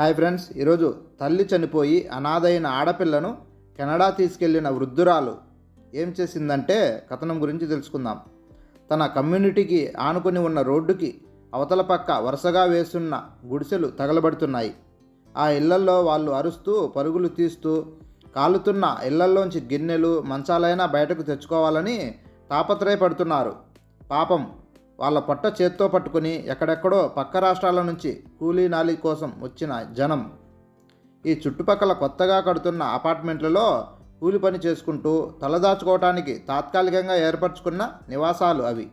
Hi friends ఈరోజు తల్లి చనిపోయి అనాథైన ఆడపిల్లను కెనడా తీసుకెళ్ళిన వృద్ధురాలు ఏం చేసిందంటే కథనం గురించి తెలుసుకుందాం. తన కమ్యూనిటీకి ఆనుకొని ఉన్న రోడ్డుకి అవతల పక్క వరుసగా వేస్తున్న గుడిసెలు తగలబడుతున్నాయి. ఆ ఇళ్ళల్లో వాళ్ళు అరుస్తూ పరుగులు తీస్తూ కాలుతున్న ఇళ్ళల్లోంచి గిన్నెలు మంచాలైనా బయటకు తెచ్చుకోవాలని తాపత్రయపడుతున్నారు. పాపం వాళ్ళ పొట్ట చేత్తో పట్టుకుని ఎక్కడెక్కడో పక్క రాష్ట్రాల నుంచి కూలీ నాలి కోసం వచ్చిన జనం. ఈ చుట్టుపక్కల కొత్తగా కడుతున్న అపార్ట్మెంట్లలో కూలి పని చేసుకుంటూ తలదాచుకోవటానికి తాత్కాలికంగా ఏర్పరచుకున్న నివాసాలు అవి.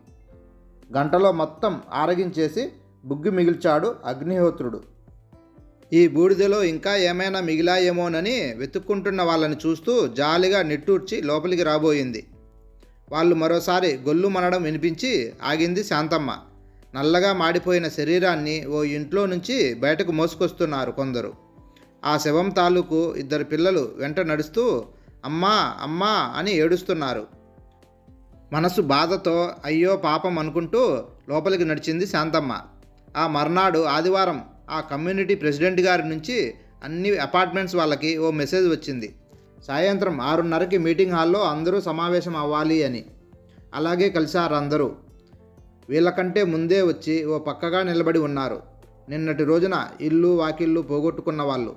గంటలో మొత్తం ఆరగించేసి బుగ్గి మిగిల్చాడు అగ్నిహోత్రుడు. ఈ బూడిదలో ఇంకా ఏమైనా మిగిలాయేమోనని వెతుక్కుంటున్న వాళ్ళని చూస్తూ జాలిగా నిట్టూర్చి లోపలికి రాబోయింది. వాళ్ళు మరోసారి గొల్లు మనడం వినిపించి ఆగింది శాంతమ్మ. నల్లగా మాడిపోయిన శరీరాన్ని ఓ ఇంట్లో నుంచి బయటకు మోసుకొస్తున్నారు కొందరు. ఆ శవం తాలూకు ఇద్దరు పిల్లలు వెంట నడుస్తూ అమ్మా అమ్మా అని ఏడుస్తున్నారు. మనసు బాధతో అయ్యో పాపం అనుకుంటూ లోపలికి నడిచింది శాంతమ్మ. ఆ మర్నాడు ఆదివారం ఆ కమ్యూనిటీ ప్రెసిడెంట్ గారి నుంచి అన్ని అపార్ట్మెంట్స్ వాళ్ళకి ఓ మెసేజ్ వచ్చింది. సాయంత్రం ఆరున్నరకి మీటింగ్ హాల్లో అందరూ సమావేశం అవ్వాలి అని. అలాగే కలిశారు అందరూ. వీళ్ళకంటే ముందే వచ్చి ఓ పక్కగా నిలబడి ఉన్నారు. నిన్నటి రోజున ఇల్లు వాకిళ్ళు పోగొట్టుకున్న వాళ్ళు.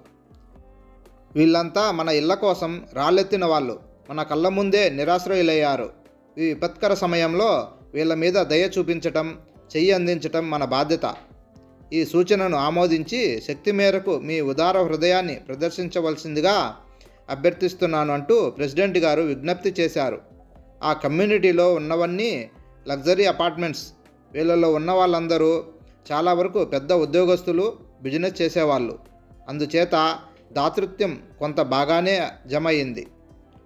వీళ్ళంతా మన ఇళ్ళ కోసం రాళ్ళెత్తిన వాళ్ళు. మన కళ్ళ ముందే నిరాశ్రయులయ్యారు. ఈ విపత్కర సమయంలో వీళ్ళ మీద దయ చూపించటం చెయ్యి అందించటం మన బాధ్యత. ఈ సూచనను ఆమోదించి శక్తి మేరకు మీ ఉదార హృదయాన్ని ప్రదర్శించవలసిందిగా అభ్యర్థిస్తున్నాను అంటూ ప్రెసిడెంట్ గారు విజ్ఞప్తి చేశారు. ఆ కమ్యూనిటీలో ఉన్నవన్నీ లగ్జరీ అపార్ట్మెంట్స్. వీళ్ళలో ఉన్న వాళ్ళందరూ చాలా వరకు పెద్ద ఉద్యోగస్తులు బిజినెస్ చేసేవాళ్ళు. అందుచేత దాతృత్వం కొంత బాగానే జమ అయింది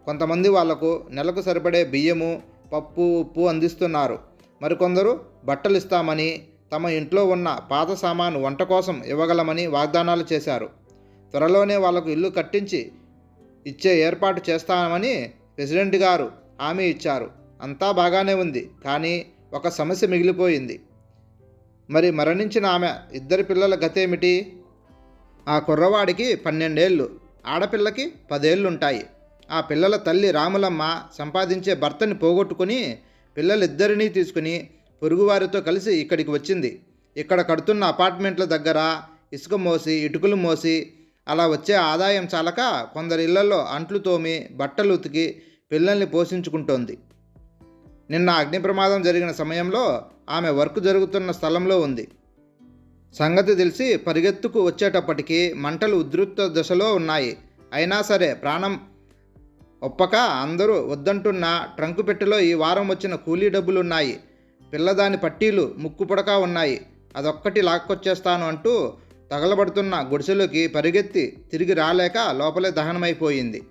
కొంతమంది వాళ్ళకు నెలకు సరిపడే బియ్యము పప్పు ఉప్పు అందిస్తున్నారు. మరికొందరు బట్టలు ఇస్తామని తమ ఇంట్లో ఉన్న పాత సామాను వంట కోసం ఇవ్వగలమని వాగ్దానాలు చేశారు. త్వరలోనే వాళ్ళకు ఇల్లు కట్టించి ఇచ్చే ఏర్పాటు చేస్తామని ప్రెసిడెంట్ గారు హామీ ఇచ్చారు. అంతా బాగానే ఉంది కానీ ఒక సమస్య మిగిలిపోయింది. మరి మరణించిన ఆమె ఇద్దరి పిల్లల గతేమిటి? ఆ కుర్రవాడికి పన్నెండేళ్ళు ఆడపిల్లకి పదేళ్ళుంటాయి. ఆ పిల్లల తల్లి రాములమ్మ సంపాదించే భర్తని పోగొట్టుకుని పిల్లలిద్దరినీ తీసుకుని పొరుగువారితో కలిసి ఇక్కడికి వచ్చింది. ఇక్కడ కడుతున్న అపార్ట్మెంట్ల దగ్గర ఇసుక మోసి ఇటుకలు మోసి అలా వచ్చే ఆదాయం చాలక కొందరి ఇళ్ళలో అంట్లు తోమి బట్టలు ఉతికి పిల్లల్ని పోషించుకుంటోంది. నిన్న అగ్ని ప్రమాదం జరిగిన సమయంలో ఆమె వర్క్ జరుగుతున్న స్థలంలో ఉంది. సంగతి తెలిసి పరిగెత్తుకు వచ్చేటప్పటికి మంటలు ఉధృత దశలో ఉన్నాయి. అయినా సరే ప్రాణం ఒప్పక అందరూ వద్దంటున్న ట్రంకు పెట్టెలో ఈ వారం వచ్చిన కూలీ డబ్బులున్నాయి. పిల్లదాని పట్టీలు ముక్కు పుడక ఉన్నాయి. అదొక్కటి లాక్కొచ్చేస్తాను అంటూ తగలబడుతున్న గుడిసెలోకి పరిగెత్తి తిరిగి రాలేక లోపలే దహనమైపోయింది.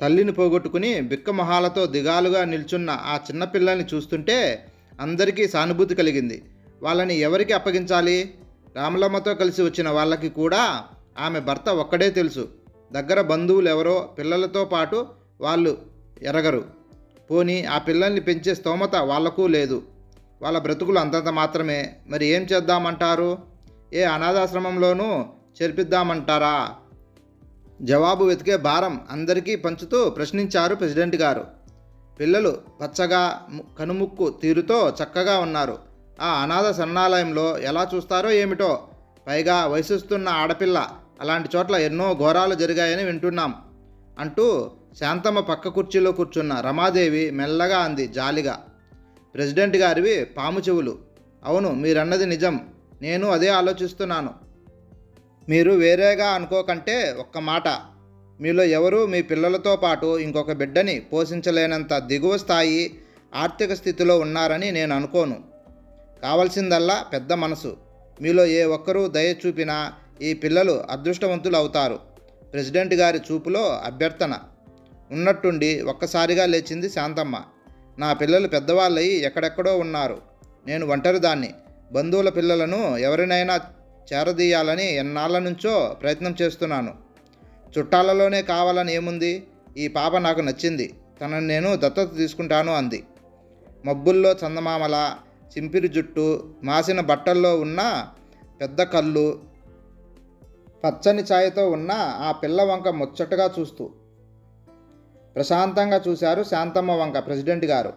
తల్లిని పోగొట్టుకుని బిక్కమొహాలతో దిగాలుగా నిల్చున్న ఆ చిన్నపిల్లల్ని చూస్తుంటే అందరికీ సానుభూతి కలిగింది. వాళ్ళని ఎవరికి అప్పగించాలి? రామలమ్మతో కలిసి వచ్చిన వాళ్ళకి కూడా ఆమె భర్త ఒక్కడే తెలుసు. దగ్గర బంధువులు ఎవరో పిల్లలతో పాటు వాళ్ళు ఎరగరు. పోని ఆ పిల్లల్ని పెంచే స్తోమత వాళ్ళకు లేదు. వాళ్ళ బ్రతుకులు అంతంత మాత్రమే. మరి ఏం చేద్దామంటారు? ఏ అనాథాశ్రమంలోనూ చేర్పిద్దామంటారా? జవాబు వెతికే భారం అందరికీ పంచుతూ ప్రశ్నించారు ప్రెసిడెంట్ గారు. పిల్లలు పచ్చగా కనుముక్కు తీరుతో చక్కగా ఉన్నారు. ఆ అనాథ సన్నాలయంలో ఎలా చూస్తారో ఏమిటో? పైగా వయసుస్తున్న ఆడపిల్ల అలాంటి చోట్ల ఎన్నో ఘోరాలు జరిగాయని వింటున్నాం అంటూ శాంతమ్మ పక్క కుర్చీలో కూర్చున్న రమాదేవి మెల్లగా అంది జాలిగా. ప్రెసిడెంట్ గారివి పాము చెవులు. అవును మీరన్నది నిజం. నేను అదే ఆలోచిస్తున్నాను. మీరు వేరేగా అనుకోకంటే ఒక్క మాట. మీలో ఎవరు మీ పిల్లలతో పాటు ఇంకొక బిడ్డని పోషించలేనంత దిగువ స్థాయి ఆర్థిక స్థితిలో ఉన్నారని నేను అనుకోను. కావలసిందల్లా పెద్ద మనసు. మీలో ఏ ఒక్కరూ దయ చూపినా ఈ పిల్లలు అదృష్టవంతులు అవుతారు. ప్రెసిడెంట్ గారి చూపులో అభ్యర్థన. ఉన్నట్టుండి ఒక్కసారిగా లేచింది శాంతమ్మ. నా పిల్లలు పెద్దవాళ్ళయి ఎక్కడెక్కడో ఉన్నారు. నేను ఒంటరిదాన్ని. బంధువుల పిల్లలను ఎవరినైనా చేరదీయాలని ఎన్నాళ్ళ నుంచో ప్రయత్నం చేస్తున్నాను. చుట్టాలలోనే కావాలని ఏముంది? ఈ పాప నాకు నచ్చింది. తనను నేను దత్తత తీసుకుంటాను అంది. మబ్బుల్లో చందమామల చింపిరి జుట్టు మాసిన బట్టల్లో ఉన్న పెద్ద కళ్ళు పచ్చని ఛాయతో ఉన్న ఆ పిల్ల వంక ముచ్చటగా చూస్తూ. ప్రశాంతంగా చూశారు శాంతమ్మ వంక ప్రెసిడెంట్ గారు.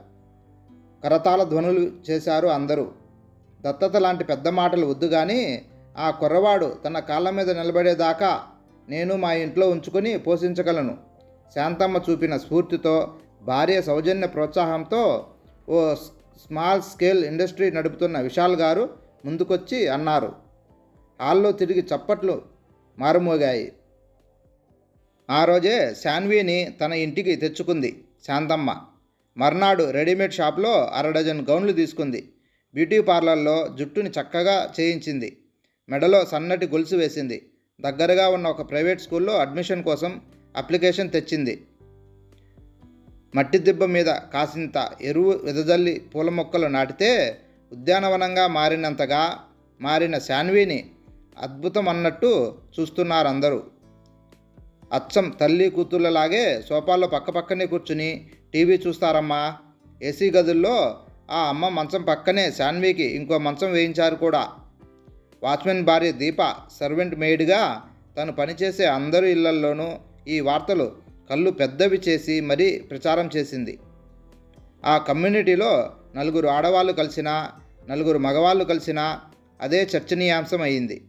కరతాళ ధ్వనులు చేశారు అందరూ. దత్తత లాంటి పెద్ద మాటలు వద్దు కానీ ఆ కుర్రవాడు తన కాళ్ళ మీద నిలబడేదాకా నేను మా ఇంట్లో ఉంచుకొని పోషించగలను. శాంతమ్మ చూపిన స్ఫూర్తితో భార్య సౌజన్య ప్రోత్సాహంతో ఓ స్మాల్ స్కేల్ ఇండస్ట్రీ నడుపుతున్న విశాల్ గారు ముందుకొచ్చి అన్నారు. హాల్లో తిరిగి చప్పట్లు మారుమోగాయి. ఆ రోజే శాన్వీని తన ఇంటికి తెచ్చుకుంది శాంతమ్మ. మర్నాడు రెడీమేడ్ షాప్లో అరడజన్ గౌన్లు తీసుకుంది. బ్యూటీ పార్లర్లో జుట్టుని చక్కగా చేయించింది. మెడలో సన్నటి గొలుసు వేసింది. దగ్గరగా ఉన్న ఒక ప్రైవేట్ స్కూల్లో అడ్మిషన్ కోసం అప్లికేషన్ తెచ్చింది. మట్టి దిబ్బ మీద కాసింత ఎరువు వెదజల్లి పూల మొక్కలు నాటితే ఉద్యానవనంగా మారినంతగా మారిన శాన్వీని అద్భుతం అన్నట్టు చూస్తున్నారు అందరూ అచ్చం తల్లి కూతుళ్ళలాగే సోఫాల్లో పక్కపక్కనే కూర్చుని టీవీ చూస్తారమ్మా. ఏసీ గదుల్లో ఆ అమ్మ మంచం పక్కనే శాన్వికి ఇంకో మంచం వేయించారు కూడా. వాచ్మెన్ భార్య దీప సర్వెంట్ మేడ్గా తను పనిచేసే అందరి ఇళ్ళల్లోనూ ఈ వార్తలు కళ్ళు పెద్దవి చేసి మరీ ప్రచారం చేసింది. ఆ కమ్యూనిటీలో నలుగురు ఆడవాళ్ళు కలిసినా నలుగురు మగవాళ్ళు కలిసినా అదే చర్చనీయాంశం అయింది.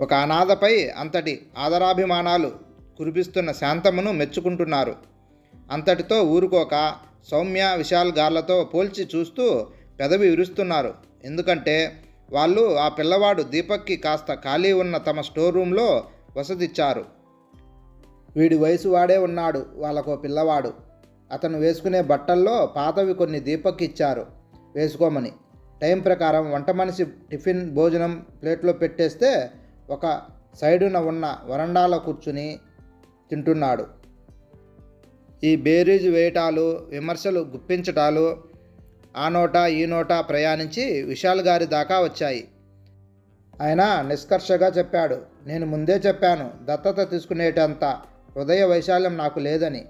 ఒక అనాథపై అంతటి ఆదరాభిమానాలు కురిపిస్తున్న శాంతమును మెచ్చుకుంటున్నారు. అంతటితో ఊరుకోక సౌమ్య విశాల్ గార్లతో పోల్చి చూస్తూ పెదవి విరుస్తున్నారు. ఎందుకంటే వాళ్ళు ఆ పిల్లవాడు దీపక్కి కాస్త ఖాళీ ఉన్న తమ స్టోర్ రూమ్లో వసతిచ్చారు. వీడి వయసు వాడే ఉన్నాడు వాళ్ళకో పిల్లవాడు. అతను వేసుకునే బట్టల్లో పాతవి కొన్ని దీపక్ ఇచ్చారు. వేసుకోమని. టైం ప్రకారం వంట మనిషి టిఫిన్ భోజనం ప్లేట్లో పెట్టేస్తే ఒక సైడున ఉన్న వరండాలో కూర్చుని తింటున్నాడు. ఈ బేరీజు వేయటాలు విమర్శలు గుప్పించటాలు ఆ నోట ఈ నోట ప్రయాణించి విశాల్ గారి దాకా వచ్చాయి. ఆయన నిష్కర్షగా చెప్పాడు నేను ముందే చెప్పాను దత్తత తీసుకునేటంత హృదయ వైశాల్యం నాకు లేదని.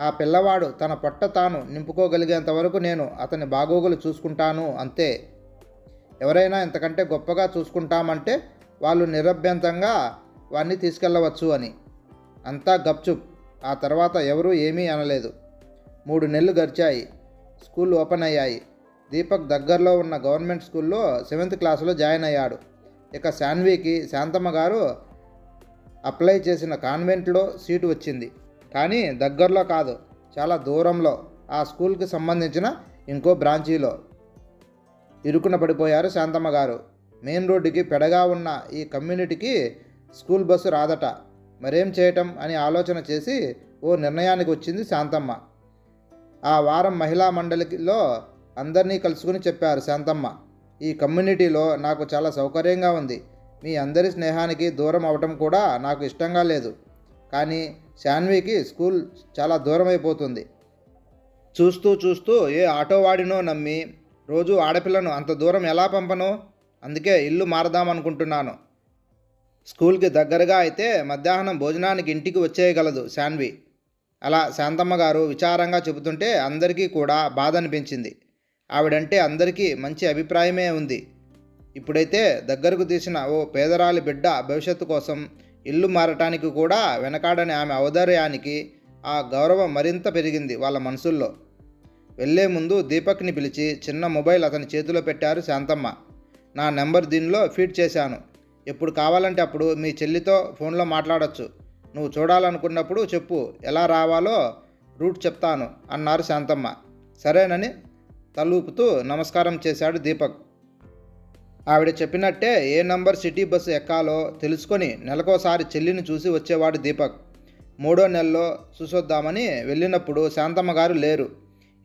ఆ పిల్లవాడు తన పొట్ట తాను నింపుకోగలిగేంత వరకు నేను అతని బాగోగులు చూసుకుంటాను అంతే. ఎవరైనా ఇంతకంటే గొప్పగా చూసుకుంటామంటే వాళ్ళు నిరభ్యంతంగా వారిని తీసుకెళ్ళవచ్చు అని. అంతా గప్చుప్. ఆ తర్వాత ఎవరూ ఏమీ అనలేదు. మూడు నెలలు గడిచాయి. స్కూల్ ఓపెన్ అయ్యాయి. దీపక్ దగ్గరలో ఉన్న గవర్నమెంట్ స్కూల్లో సెవెంత్ క్లాసులో జాయిన్ అయ్యాడు. ఇక శాన్వికి శాంతమ్మ గారు అప్లై చేసిన కాన్వెంట్లో సీటు వచ్చింది. కానీ దగ్గరలో కాదు చాలా దూరంలో ఆ స్కూల్కి సంబంధించిన ఇంకో బ్రాంచీలో ఇరుకున పడిపోయారు శాంతమ్మ గారు. మెయిన్ రోడ్డుకి పెడగా ఉన్న ఈ కమ్యూనిటీకి స్కూల్ బస్సు రాదట. మరేం చేయటం అని ఆలోచన చేసి ఓ నిర్ణయానికి వచ్చింది శాంతమ్మ. ఆ వారం మహిళా మండలిలో అందరినీ కలుసుకుని చెప్పారు శాంతమ్మ. ఈ కమ్యూనిటీలో నాకు చాలా సౌకర్యంగా ఉంది. మీ అందరి స్నేహానికి దూరం అవటం కూడా నాకు ఇష్టంగా లేదు. కానీ శాన్వికి స్కూల్ చాలా దూరం అయిపోతుంది చూస్తూ చూస్తూ ఏ ఆటో వాడినో నమ్మి రోజు ఆడపిల్లను అంత దూరం ఎలా పంపను? అందుకే ఇల్లు మారదామనుకుంటున్నాను. స్కూల్కి దగ్గరగా అయితే మధ్యాహ్నం భోజనానికి ఇంటికి వచ్చేయగలదు శాన్వి. అలా శాంతమ్మ గారు విచారంగా చెబుతుంటే అందరికీ కూడా బాధ అనిపించింది ఆవిడంటే అందరికీ మంచి అభిప్రాయమే ఉంది. ఇప్పుడైతే దగ్గరకు తీసిన ఓ పేదరాలి బిడ్డ భవిష్యత్తు కోసం ఇల్లు మారటానికి కూడా వెనకాడని ఆమె ఔదార్యానికి ఆ గౌరవం మరింత పెరిగింది వాళ్ళ మనసుల్లో. వెళ్ళే ముందు దీపక్ని పిలిచి చిన్న మొబైల్ అతని చేతిలో పెట్టారు శాంతమ్మ. నా నెంబర్ దీనిలో ఫీడ్ చేశాను. ఎప్పుడు కావాలంటే అప్పుడు మీ చెల్లితో ఫోన్లో మాట్లాడొచ్చు. నువ్వు చూడాలనుకున్నప్పుడు చెప్పు ఎలా రావాలో రూట్ చెప్తాను అన్నారు శాంతమ్మ. సరేనని తలూపుతూ నమస్కారం చేశాడు దీపక్. ఆవిడ చెప్పినట్టే ఏ నంబర్ సిటీ బస్సు ఎక్కాలో తెలుసుకొని నెలకోసారి చెల్లిని చూసి వచ్చేవాడు దీపక్. మూడో నెలలో చూసొద్దామని వెళ్ళినప్పుడు శాంతమ్మ గారు లేరు.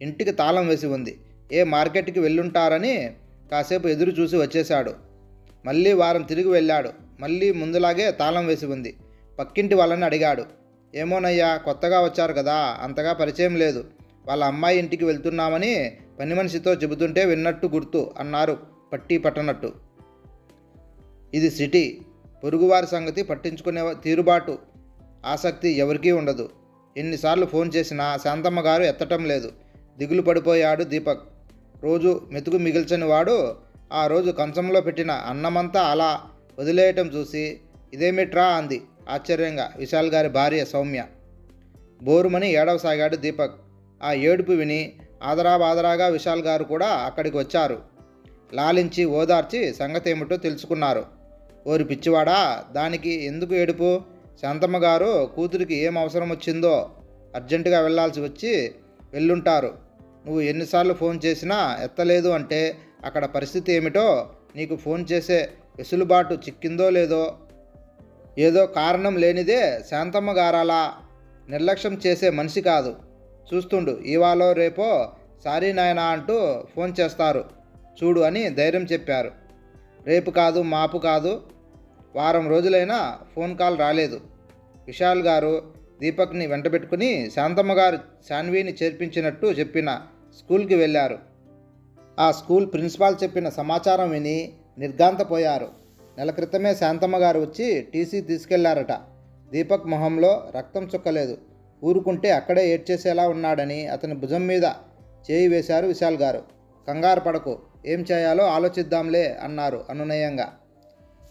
ఇంటికి తాళం వేసి ఉంది. ఏ మార్కెట్కి వెళ్ళుంటారని కాసేపు ఎదురు చూసి వచ్చేశాడు. మళ్ళీ వారం తిరిగి వెళ్ళాడు. మళ్ళీ ముందులాగే తాళం వేసి ఉంది. పక్కింటి వాళ్ళని అడిగాడు. ఏమోనయ్యా కొత్తగా వచ్చారు కదా అంతగా పరిచయం లేదు. వాళ్ళ అమ్మాయి ఇంటికి వెళ్తున్నామని పని మనిషితో చెబుతుంటే విన్నట్టు గుర్తు అన్నారు పట్టి పట్టనట్టు. ఇది సిటీ. పొరుగువారి సంగతి పట్టించుకునే తీరుబాటు ఆసక్తి ఎవరికీ ఉండదు. ఎన్నిసార్లు ఫోన్ చేసినా శాంతమ్మ గారు ఎత్తటం లేదు. దిగులు పడిపోయాడు దీపక్. రోజు మెతుకు మిగిల్చని వాడు ఆ రోజు కంచంలో పెట్టిన అన్నమంతా అలా వదిలేయటం చూసి ఇదేమిట్రా? అంది. ఆశ్చర్యంగా. విశాల్ గారి భార్య సౌమ్య. బోరుమని ఏడవసాగాడు దీపక్. ఆ ఏడుపు విని ఆదరాబాదరాగా విశాల్ గారు కూడా అక్కడికి వచ్చారు. లాలించి ఓదార్చి సంగతి ఏమిటో తెలుసుకున్నారు. ఓరి పిచ్చివాడా దానికి ఎందుకు ఏడుపు? శాంతమ్మ గారు కూతురికి ఏం అవసరం వచ్చిందో అర్జెంటుగా వెళ్ళాల్సి వచ్చి వెళ్ళుంటారు. నువ్వు ఎన్నిసార్లు ఫోన్ చేసినా ఎత్తలేదు అంటే అక్కడ పరిస్థితి ఏమిటో నీకు ఫోన్ చేసే వెసులుబాటు చిక్కిందో లేదో ఏదో కారణం లేనిదే శాంతమ్మ గారాలా? నిర్లక్ష్యం చేసే మనిషి కాదు. చూస్తుండు ఇవాళో రేపో సారీ నాయనా అంటూ ఫోన్ చేస్తారు. చూడు అని ధైర్యం చెప్పారు. రేపు కాదు మాపు కాదు. వారం రోజులైనా ఫోన్ కాల్ రాలేదు. విశాల్ గారు దీపక్ని వెంటబెట్టుకుని శాంతమ్మ గారు శాన్విని చేర్పించినట్టు చెప్పిన స్కూల్కి వెళ్ళారు. ఆ స్కూల్ ప్రిన్సిపాల్ చెప్పిన సమాచారం విని నిర్గాంతపోయారు నెల క్రితమే శాంతమ్మ గారు వచ్చి టీసీ తీసుకెళ్ళారట. దీపక్ మొహంలో రక్తం చుక్కలేదు. ఊరుకుంటే అక్కడే ఏడ్చేసేలా ఉన్నాడని అతని భుజం మీద చేయి వేశారు విశాల్ గారు. కంగారు పడకు. ఏం చేయాలో ఆలోచిద్దాంలే అన్నారు అనునయంగా.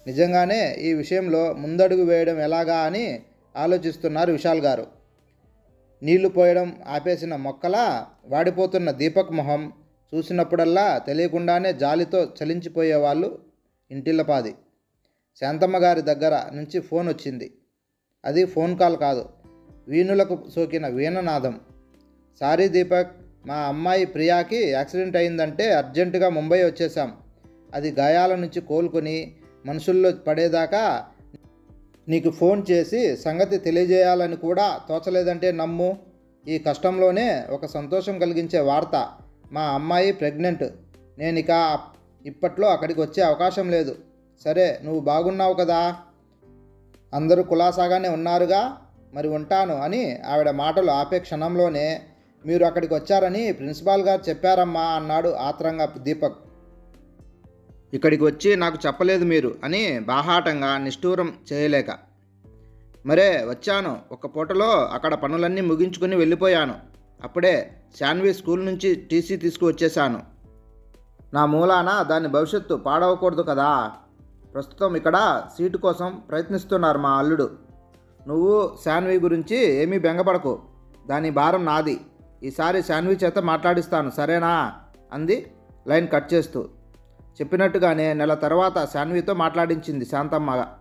నిజంగానే ఈ విషయంలో ముందడుగు వేయడం ఎలాగా అని ఆలోచిస్తున్నారు విశాల్ గారు. నీళ్ళు పోయడం ఆపేసిన మొక్కలా వాడిపోతున్న దీపక్ మొహం చూసినప్పుడల్లా తెలియకుండానే జాలితో చలించిపోయేవాళ్ళు ఇంటిల్లపాది. శాంతమ్మ గారి దగ్గర నుంచి ఫోన్ వచ్చింది. అది ఫోన్ కాల్ కాదు. వీణులకు సోకిన వీణనాదం. సారీ దీపక్ మా అమ్మాయి ప్రియాకి యాక్సిడెంట్ అయిందంటే అర్జెంటుగా ముంబై వచ్చేసాం అది గాయాల నుంచి కోలుకొని మనుషుల్లో పడేదాకా నీకు ఫోన్ చేసి సంగతి తెలియజేయాలని కూడా తోచలేదంటే నమ్ము. ఈ కష్టంలోనే ఒక సంతోషం కలిగించే వార్త. మా అమ్మాయి ప్రెగ్నెంట్. నేను ఇక ఇప్పట్లో అక్కడికి వచ్చే అవకాశం లేదు. సరే నువ్వు బాగున్నావు కదా? అందరూ కులాసాగానే ఉన్నారుగా? మరి ఉంటాను అని ఆవిడ మాటలు ఆపే క్షణంలోనే మీరు అక్కడికి వచ్చారని ప్రిన్సిపాల్ గారు చెప్పారమ్మా అన్నాడు ఆత్రంగా దీపక్. ఇక్కడికి వచ్చి నాకు చెప్పలేదు మీరు అని బాహాటంగా నిష్ఠూరం చేయలేక. మరే వచ్చాను. ఒక పూటలో అక్కడ పనులన్నీ ముగించుకుని వెళ్ళిపోయాను. అప్పుడే శాన్వి స్కూల్ నుంచి టీసీ తీసుకువచ్చేశాను. నా మూలాన దాని భవిష్యత్తు పాడవకూడదు కదా. ప్రస్తుతం ఇక్కడ సీటు కోసం ప్రయత్నిస్తున్నారు మా అల్లుడు. నువ్వు శాన్వి గురించి ఏమీ బెంగపడకు. దాని భారం నాది. ఈసారి శాన్వి చేత మాట్లాడిస్తాను సరేనా? అంది లైన్ కట్ చేస్తూ. చెప్పినట్టుగానే నెల తర్వాత శాన్వితో మాట్లాడించింది శాంతమ్మగా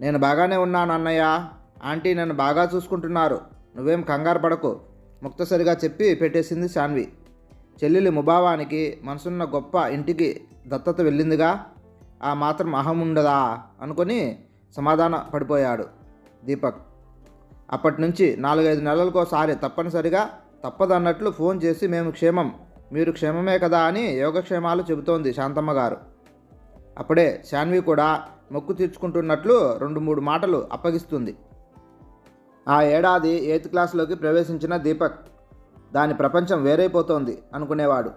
నేను బాగానే ఉన్నాను అన్నయ్య ఆంటీ నన్ను బాగా చూసుకుంటున్నారు. నువ్వేం కంగారు పడకు. ముక్తసరిగా చెప్పి పెట్టేసింది శాన్వి. చెల్లెలి ముభావానికి మనసున్న గొప్ప ఇంటికి దత్తత వెళ్ళిందిగా. ఆ మాత్రం అహం ఉండదా అనుకొని సమాధాన పడిపోయాడు దీపక్. అప్పటి నుంచి నాలుగైదు నెలలకోసారి తప్పనిసరిగా తప్పదన్నట్లు ఫోన్ చేసి మేము క్షేమం మీరు క్షేమమే కదా అని యోగక్షేమాలు చెబుతోంది శాంతమ్మ గారు. అప్పుడే శాన్వి కూడా మొక్కు తీర్చుకుంటున్నట్లు రెండు మూడు మాటలు అప్పగిస్తుంది. ఆ ఏడాది ఎయిత్ క్లాస్లోకి ప్రవేశించిన దీపక్ దాని ప్రపంచం వేరైపోతోంది అనుకునేవాడు.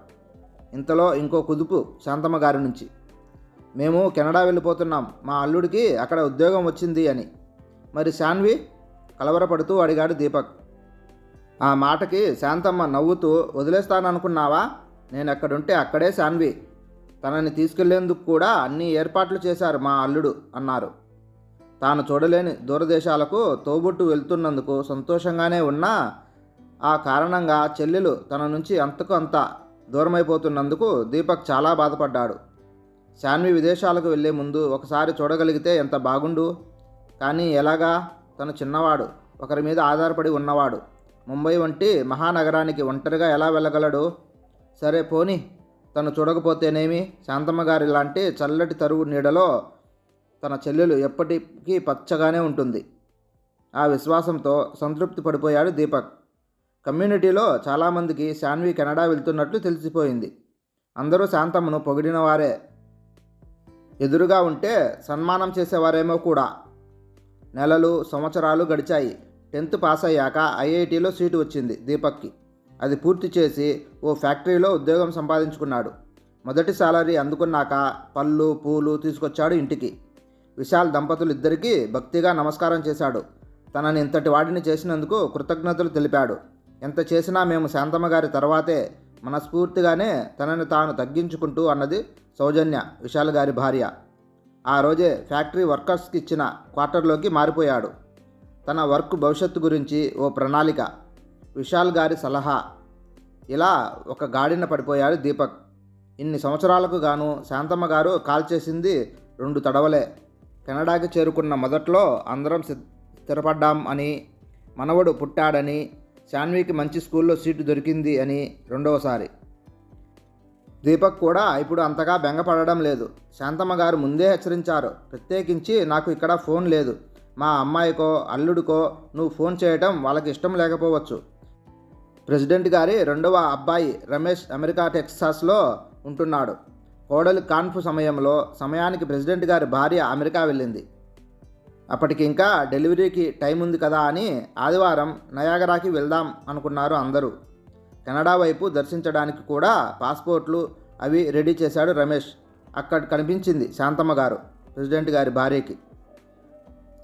ఇంతలో ఇంకో కుదుపు శాంతమ్మ గారి నుంచి. మేము కెనడా వెళ్ళిపోతున్నాం మా అల్లుడికి అక్కడ ఉద్యోగం వచ్చింది అని. మరి శాన్వి? కలవరపడుతూ అడిగాడు దీపక్. ఆ మాటకి శాంతమ్మ నవ్వుతూ వదిలేస్తాననుకున్నావా? నేను అక్కడుంటే అక్కడే శాన్వి. తనని తీసుకెళ్ళేందుకు కూడా అన్ని ఏర్పాట్లు చేశారు మా అల్లుడు అన్నారు. తాను చూడలేని దూరదేశాలకు తోబుట్టు వెళ్తున్నందుకు సంతోషంగానే ఉన్నా ఆ కారణంగా చెల్లెలు తన నుంచి అంతకు అంత దూరమైపోతున్నందుకు దీపక్ చాలా బాధపడ్డాడు. శాన్వి విదేశాలకు వెళ్ళే ముందు ఒకసారి చూడగలిగితే ఎంత బాగుండు? కానీ ఎలాగా? తను చిన్నవాడు ఒకరి మీద ఆధారపడి ఉన్నవాడు. ముంబై వంటి మహానగరానికి ఒంటరిగా ఎలా వెళ్ళగలడు? సరే పోని తను చూడకపోతేనేమి? శాంతమ్మ గారి లాంటి చల్లటి తరువు నీడలో తన చెల్లెలు ఎప్పటికీ పచ్చగానే ఉంటుంది. ఆ విశ్వాసంతో సంతృప్తి పడిపోయాడు దీపక్. కమ్యూనిటీలో చాలామందికి శాన్వి కెనడా వెళ్తున్నట్లు తెలిసిపోయింది. అందరూ శాంతమ్మను పొగిడిన వారే ఎదురుగా ఉంటే సన్మానం చేసేవారేమో కూడా. నెలలు సంవత్సరాలు గడిచాయి. టెన్త్ పాస్ అయ్యాక ఐఐటిలో సీటు వచ్చింది దీపక్కి. అది పూర్తి చేసి ఓ ఫ్యాక్టరీలో ఉద్యోగం సంపాదించుకున్నాడు. మొదటి సాలరీ అందుకున్నాక పళ్ళు పూలు తీసుకొచ్చాడు ఇంటికి. విశాల్ దంపతులు ఇద్దరికీ భక్తిగా నమస్కారం చేశాడు. తనని ఇంతటి వాడిని చేసినందుకు కృతజ్ఞతలు తెలిపాడు. ఎంత చేసినా మేము శాంతమ్మ గారి తర్వాతే మనస్ఫూర్తిగానే తనని తాను తగ్గించుకుంటూ అన్నది సౌజన్య విశాల్ గారి భార్య. ఆ రోజే ఫ్యాక్టరీ వర్కర్స్కి ఇచ్చిన క్వార్టర్లోకి మారిపోయాడు. తన వర్క్ భవిష్యత్తు గురించి ఓ ప్రణాళిక. విశాల్ గారి సలహా. ఇలా ఒక గాడిన పడిపోయాడు దీపక్. ఇన్ని సంవత్సరాలకు గాను శాంతమ్మ గారు కాల్ చేసింది రెండు తడవలే. కెనడాకి చేరుకున్న మొదట్లో అందరం స్థిరపడ్డాం అని మనవడు పుట్టాడని శాన్వికి మంచి స్కూల్లో సీటు దొరికింది అని రెండవసారి. దీపక్ కూడా ఇప్పుడు అంతగా బెంగపడడం లేదు. శాంతమ్మ గారు ముందే హెచ్చరించారు. ప్రత్యేకించి నాకు ఇక్కడ ఫోన్ లేదు. మా అమ్మాయికో అల్లుడికో నువ్వు ఫోన్ చేయటం వాళ్ళకి ఇష్టం లేకపోవచ్చు. ప్రెసిడెంట్ గారి రెండవ అబ్బాయి రమేష్ అమెరికా టెక్సాస్లో ఉంటున్నాడు. కోడలి కాన్పు సమయంలో సమయానికి ప్రెసిడెంట్ గారి భార్య అమెరికా వెళ్ళింది. అప్పటికి ఇంకా డెలివరీకి టైం ఉంది కదా అని ఆదివారం నయాగరాకి వెళ్దాం అనుకున్నారు అందరూ. కెనడా వైపు దర్శించడానికి కూడా పాస్పోర్ట్లు అవి రెడీ చేశాడు రమేష్. అక్కడ కనిపించింది శాంతమ్మ గారు ప్రెసిడెంట్ గారి భార్యకి.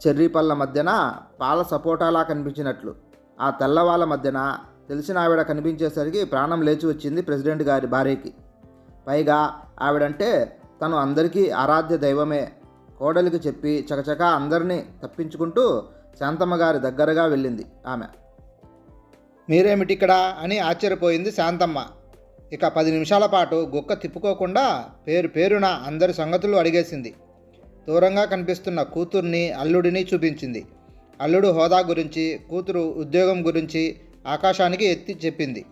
చెర్రీ పళ్ళ మధ్యన పాల సపోటాలా కనిపించినట్లు. ఆ తెల్లవాళ్ళ మధ్యన తెలిసిన ఆవిడ కనిపించేసరికి ప్రాణం లేచి వచ్చింది ప్రెసిడెంట్ గారి భార్యకి. పైగా ఆవిడంటే తను అందరికీ ఆరాధ్య దైవమే. కోడలికి చెప్పి చకచక అందరినీ తప్పించుకుంటూ శాంతమ్మ గారి దగ్గరగా వెళ్ళింది ఆమె. మీరేమిటిక్కడ అని ఆశ్చర్యపోయింది శాంతమ్మ. ఇక పది నిమిషాల పాటు గుక్క తిప్పుకోకుండా పేరు పేరున అందరి సంగతులు అడిగేసింది. దూరంగా కనిపిస్తున్న కూతుర్ని అల్లుడిని చూపించింది. అల్లుడు హోదా గురించి కూతురు ఉద్యోగం గురించి ఆకాశానికి ఎత్తి చెప్పింది.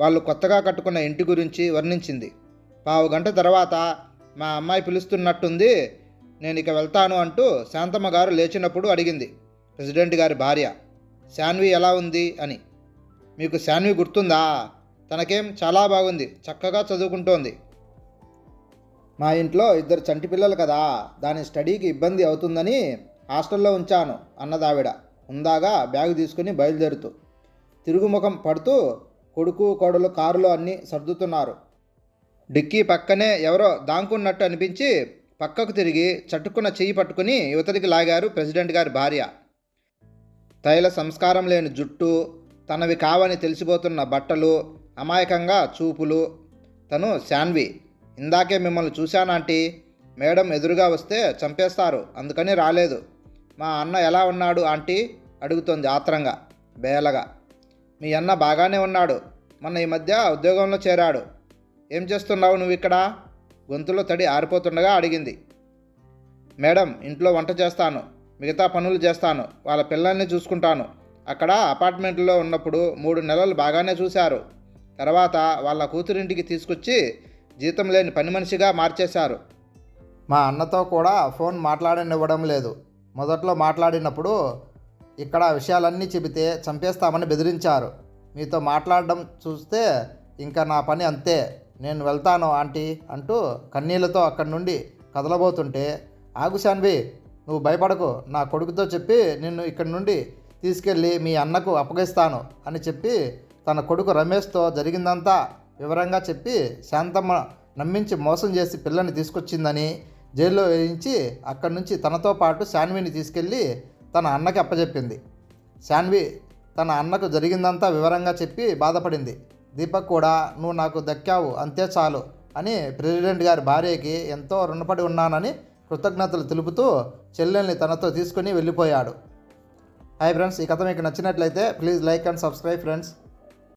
వాళ్ళు కొత్తగా కట్టుకున్న ఇంటి గురించి వర్ణించింది. పావు గంట తర్వాత మా అమ్మాయి పిలుస్తున్నట్టుంది నేను ఇక వెళ్తాను అంటూ శాంతమ్మ గారు లేచినప్పుడు అడిగింది. ప్రెసిడెంట్ గారి భార్య శాన్వి ఎలా ఉంది అని. మీకు శాన్వి గుర్తుందా? తనకేం చాలా బాగుంది చక్కగా చదువుకుంటోంది. మా ఇంట్లో ఇద్దరు చంటి పిల్లలు కదా దాని స్టడీకి ఇబ్బంది అవుతుందని హాస్టల్లో ఉంచాను అన్నదావిడ. ఉందాగా బ్యాగ్ తీసుకుని బయలుదేరుతూ. తిరుగుముఖం పడుతూ కొడుకు కోడలు కారులో అన్నీ సర్దుతున్నారు. డిక్కీ పక్కనే ఎవరో దాంకున్నట్టు అనిపించి పక్కకు తిరిగి చట్టుకున్న చెయ్యి పట్టుకుని యువతలికి లాగారు ప్రెసిడెంట్ గారి భార్య. తైల సంస్కారం లేని జుట్టు తనవి కావని తెలిసిపోతున్న బట్టలు అమాయకంగా చూపులు. తను శాన్వి. ఇందాకే మిమ్మల్ని చూశానంటీ మేడం ఎదురుగా వస్తే చంపేస్తారు అందుకని రాలేదు. మా అన్న ఎలా ఉన్నాడు ఆంటీ? అడుగుతోంది ఆత్రంగా బేలగా. మీ అన్న బాగానే ఉన్నాడు. మొన్న ఈ మధ్య ఉద్యోగంలో చేరాడు. ఏం చేస్తున్నావు నువ్వు ఇక్కడ? గొంతులో తడి ఆరిపోతుండగా అడిగింది. మేడం ఇంట్లో వంట చేస్తాను. మిగతా పనులు చేస్తాను. వాళ్ళ పిల్లల్ని చూసుకుంటాను. అక్కడ అపార్ట్మెంట్లో ఉన్నప్పుడు మూడు నెలలు బాగానే చూశారు. తర్వాత వాళ్ళ కూతురింటికి తీసుకొచ్చి జీతం లేని పని మనిషిగా మార్చేశారు. మా అన్నతో కూడా ఫోన్ మాట్లాడనివ్వడం లేదు. మొదట్లో మాట్లాడినప్పుడు ఇక్కడ విషయాలన్నీ చెబితే చంపేస్తామని బెదిరించారు. మీతో మాట్లాడడం చూస్తే ఇంకా నా పని అంతే. నేను వెళ్తాను ఆంటీ అంటూ కన్నీళ్ళతో అక్కడి నుండి కదలబోతుంటే ఆగు శాన్వి నువ్వు భయపడకు నా కొడుకుతో చెప్పి నిన్ను ఇక్కడి నుండి తీసుకెళ్ళి మీ అన్నకు అప్పగిస్తాను అని చెప్పి తన కొడుకు రమేష్తో జరిగిందంతా వివరంగా చెప్పి శాంతమ్మ నమ్మించి మోసం చేసి పిల్లని తీసుకొచ్చిందని జైల్లో వేయించి అక్కడి నుంచి తనతో పాటు శాన్విని తీసుకెళ్ళి తన అన్నకి అప్పచెప్పింది శాన్వి తన అన్నకు జరిగిందంతా వివరంగా చెప్పి బాధపడింది. దీపక్ కూడా నువ్వు నాకు దక్కావు అంతే చాలు అని ప్రెసిడెంట్ గారి భార్యకి ఎంతో రుణపడి ఉన్నానని కృతజ్ఞతలు తెలుపుతూ చెల్లెల్ని తనతో తీసుకుని వెళ్ళిపోయాడు. హాయ్ ఫ్రెండ్స్ ఈ కథ మీకు నచ్చినట్లయితే please like and subscribe friends.